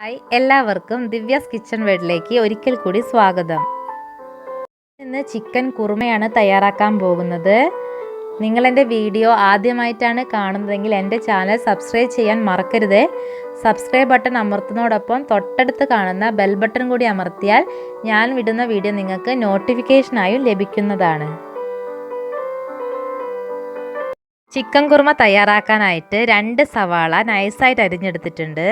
Hi എല്ലാവർക്കും Divya's kitchen വേഡിലേക്ക് ഒരിക്കൽ കൂടി സ്വാഗതം. ഇന്ന് ചിക്കൻ കുറുമയാണ് തയ്യാറാക്കാൻ പോകുന്നത്. നിങ്ങൾ എന്റെ വീഡിയോ ആദ്യമായിട്ടാണ് കാണുന്നതെങ്കിൽ എന്റെ ചാനൽ സബ്സ്ക്രൈബ് ചെയ്യാൻ മറക്കരുത്. സബ്സ്ക്രൈബ് ബട്ടൺ അമർത്തുന്നതോടൊപ്പം തൊട്ടടുത്ത് കാണുന്ന ബെൽ ബട്ടൺ കൂടി അമർത്തിയാൽ ഞാൻ വിടുന്ന വീഡിയോ നിങ്ങൾക്ക് നോട്ടിഫിക്കേഷനായും ലഭിക്കുന്നതാണ്. ചിക്കൻ കുറുമ തയ്യാറാക്കാനായിട്ട് രണ്ട് സവാള നൈസായിട്ട് അരിഞ്ഞെടുത്തിട്ടുണ്ട്.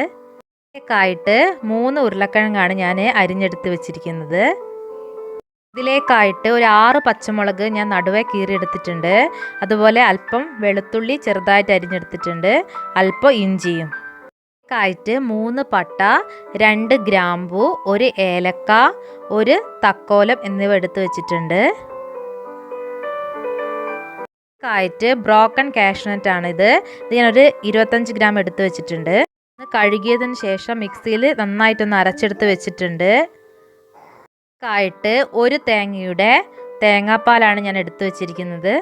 ഇതിലേക്കായിട്ട് മൂന്ന് ഉരുളക്കിഴങ്ങാണ് ഞാൻ അരിഞ്ഞെടുത്ത് വെച്ചിരിക്കുന്നത്. ഇതിലേക്കായിട്ട് ഒരു ആറ് പച്ചമുളക് ഞാൻ നടുവേ കീറിയെടുത്തിട്ടുണ്ട്. അതുപോലെ അല്പം വെളുത്തുള്ളി ചെറുതായിട്ട് അരിഞ്ഞെടുത്തിട്ടുണ്ട്. അല്പം ഇഞ്ചിയും. ായിട്ട് മൂന്ന് പട്ട രണ്ട് ഗ്രാമ്പു ഒരു ഏലക്ക ഒരു തക്കോലം എന്നിവ എടുത്തു വെച്ചിട്ടുണ്ട്. ആയിട്ട് ബ്രോക്കൺ കാഷ്നറ്റ് ആണിത് ഇത് ഞാനൊരു ഇരുപത്തഞ്ച് ഗ്രാം എടുത്തു വെച്ചിട്ടുണ്ട്. കഴുകിയതിന് ശേഷം മിക്സിയിൽ നന്നായിട്ടൊന്ന് അരച്ചെടുത്ത് വെച്ചിട്ടുണ്ട്. ആയിട്ട് ഒരു തേങ്ങയുടെ തേങ്ങാപ്പാലാണ് ഞാൻ എടുത്തു വെച്ചിരിക്കുന്നത്.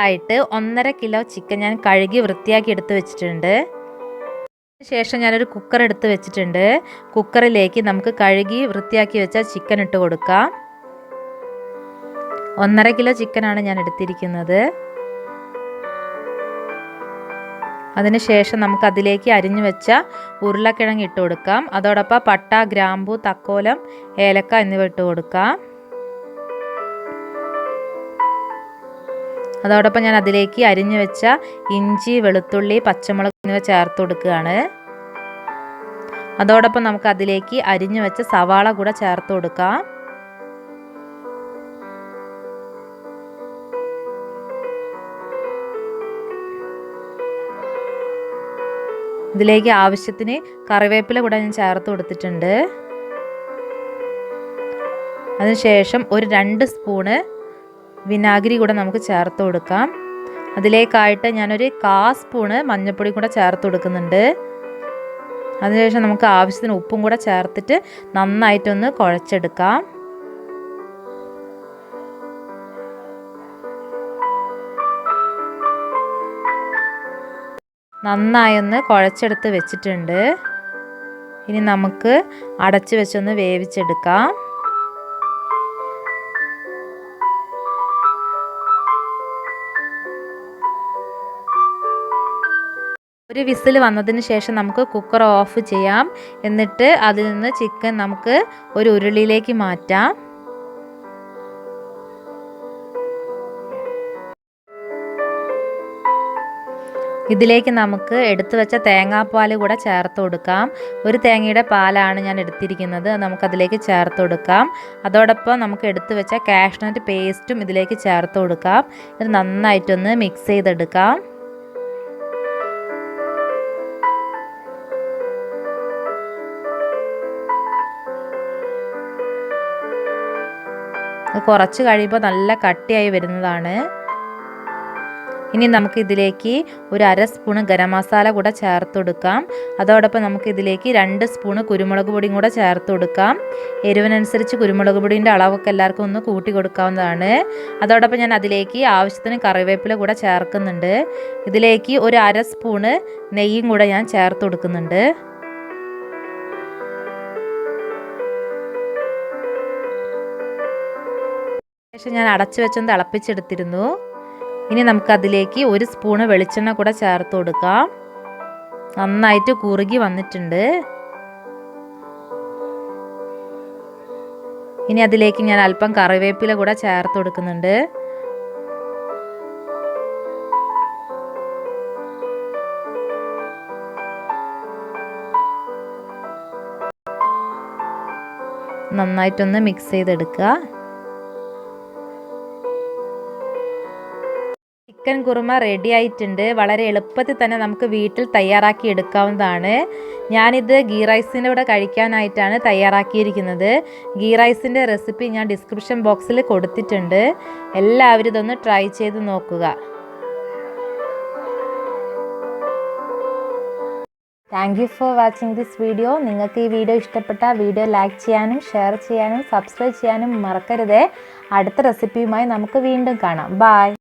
ആയിട്ട് ഒന്നര കിലോ ചിക്കൻ ഞാൻ കഴുകി വൃത്തിയാക്കി എടുത്തു വെച്ചിട്ടുണ്ട്. ശേഷം ഞാനൊരു കുക്കർ എടുത്ത് വെച്ചിട്ടുണ്ട്. കുക്കറിലേക്ക് നമുക്ക് കഴുകി വൃത്തിയാക്കി വെച്ച ചിക്കൻ ഇട്ട് കൊടുക്കാം. ഒന്നര കിലോ ചിക്കനാണ് ഞാൻ എടുത്തിരിക്കുന്നത്. അതിനുശേഷം നമുക്ക് അതിലേക്ക് അരിഞ്ഞു വെച്ച ഉരുളക്കിഴങ്ങ് ഇട്ട് കൊടുക്കാം. അതോടൊപ്പം പട്ട ഗ്രാമ്പു തക്കോലം ഏലക്ക എന്നിവ ഇട്ട് കൊടുക്കാം. അതോടൊപ്പം ഞാൻ അതിലേക്ക് അരിഞ്ഞു വെച്ച ഇഞ്ചി വെളുത്തുള്ളി പച്ചമുളക് എന്നിവ ചേർത്ത് കൊടുക്കുകയാണ്. അതോടൊപ്പം നമുക്ക് അതിലേക്ക് അരിഞ്ഞു വെച്ച സവാള കൂടെ ചേർത്ത് കൊടുക്കാം. ഇതിലേക്ക് ആവശ്യത്തിന് കറിവേപ്പില കൂടെ ഞാൻ ചേർത്ത് കൊടുത്തിട്ടുണ്ട്. അതിനുശേഷം ഒരു രണ്ട് സ്പൂണ് വിനാഗിരി കൂടെ നമുക്ക് ചേർത്ത് കൊടുക്കാം. അതിലേക്കായിട്ട് ഞാനൊരു കാ സ്പൂണ് മഞ്ഞൾപ്പൊടി കൂടെ ചേർത്ത് കൊടുക്കുന്നുണ്ട്. അതിനുശേഷം നമുക്ക് ആവശ്യത്തിന് ഉപ്പും കൂടെ ചേർത്തിട്ട് നന്നായിട്ടൊന്ന് കുഴച്ചെടുക്കാം. നന്നായൊന്ന് കുഴച്ചെടുത്ത് വെച്ചിട്ടുണ്ട്. ഇനി നമുക്ക് അടച്ചു വെച്ചൊന്ന് വേവിച്ചെടുക്കാം. ഒരു വിസിൽ വന്നതിന് ശേഷം നമുക്ക് കുക്കർ ഓഫ് ചെയ്യാം. എന്നിട്ട് അതിൽ നിന്ന് ചിക്കൻ നമുക്ക് ഒരു ഉരുളിയിലേക്ക് മാറ്റാം. ഇതിലേക്ക് നമുക്ക് എടുത്തു വെച്ച തേങ്ങാപ്പാൽ കൂടെ ചേർത്ത് കൊടുക്കാം. ഒരു തേങ്ങയുടെ പാലാണ് ഞാൻ എടുത്തിരിക്കുന്നത്. നമുക്കതിലേക്ക് ചേർത്ത് കൊടുക്കാം. അതോടൊപ്പം നമുക്ക് എടുത്തു വെച്ച കാഷ്നട്ട് പേസ്റ്റും ഇതിലേക്ക് ചേർത്ത് കൊടുക്കാം. ഇത് നന്നായിട്ടൊന്ന് മിക്സ് ചെയ്തെടുക്കാം. കുറച്ച് കഴിയുമ്പോൾ നല്ല കട്ടിയായി വരുന്നതാണ്. ഇനി നമുക്ക് ഇതിലേക്ക് ഒരു അര സ്പൂണ് ഗരം മസാല കൂടെ ചേർത്ത് കൊടുക്കാം. അതോടൊപ്പം നമുക്ക് ഇതിലേക്ക് രണ്ട് സ്പൂണ് കുരുമുളക് പൊടിയും കൂടെ ചേർത്ത് കൊടുക്കാം. എരിവിനനുസരിച്ച് കുരുമുളക് പൊടിന്റെ അളവൊക്കെ എല്ലാവർക്കും ഒന്ന് കൂട്ടി കൊടുക്കാവുന്നതാണ്. അതോടൊപ്പം ഞാൻ അതിലേക്ക് ആവശ്യത്തിന് കറിവേപ്പില കൂടെ ചേർക്കുന്നുണ്ട്. ഇതിലേക്ക് ഒരു അര സ്പൂണ് നെയ്യും കൂടെ ഞാൻ ചേർത്ത് കൊടുക്കുന്നുണ്ട്. ശേഷം ഞാൻ അടച്ചു വെച്ചൊന്ന് തിളപ്പിച്ചെടുത്തിരുന്നു. ഇനി നമുക്കതിലേക്ക് ഒരു സ്പൂണ് വെളിച്ചെണ്ണ കൂടെ ചേർത്ത് കൊടുക്കാം. നന്നായിട്ട് കുറുകി വന്നിട്ടുണ്ട്. ഇനി അതിലേക്ക് ഞാൻ അല്പം കറിവേപ്പില കൂടെ ചേർത്ത് കൊടുക്കുന്നുണ്ട്. നന്നായിട്ടൊന്ന് മിക്സ് ചെയ്തെടുക്കുക. കുറുമ റെഡി ആയിട്ടുണ്ട്. വളരെ എളുപ്പത്തിൽ തന്നെ നമുക്ക് വീട്ടിൽ തയ്യാറാക്കി എടുക്കാവുന്നതാണ്. ഞാനിത് ഗീ റൈസിന്റെ കൂടെ കഴിക്കാനായിട്ടാണ് തയ്യാറാക്കിയിരിക്കുന്നത്. ഗീ റൈസിന്റെ റെസിപ്പി ഞാൻ ഡിസ്ക്രിപ്ഷൻ ബോക്സിൽ കൊടുത്തിട്ടുണ്ട്. എല്ലാവരും ഇതൊന്ന് ട്രൈ ചെയ്ത് നോക്കുക. Thank you for watching this video നിങ്ങൾക്ക് ഈ വീഡിയോ ഇഷ്ടപ്പെട്ട വീഡിയോ ലൈക്ക് ചെയ്യാനും ഷെയർ ചെയ്യാനും സബ്സ്ക്രൈബ് ചെയ്യാനും മറക്കരുതേ. അടുത്ത റെസിപ്പിയുമായി നമുക്ക് വീണ്ടും കാണാം. ബായ്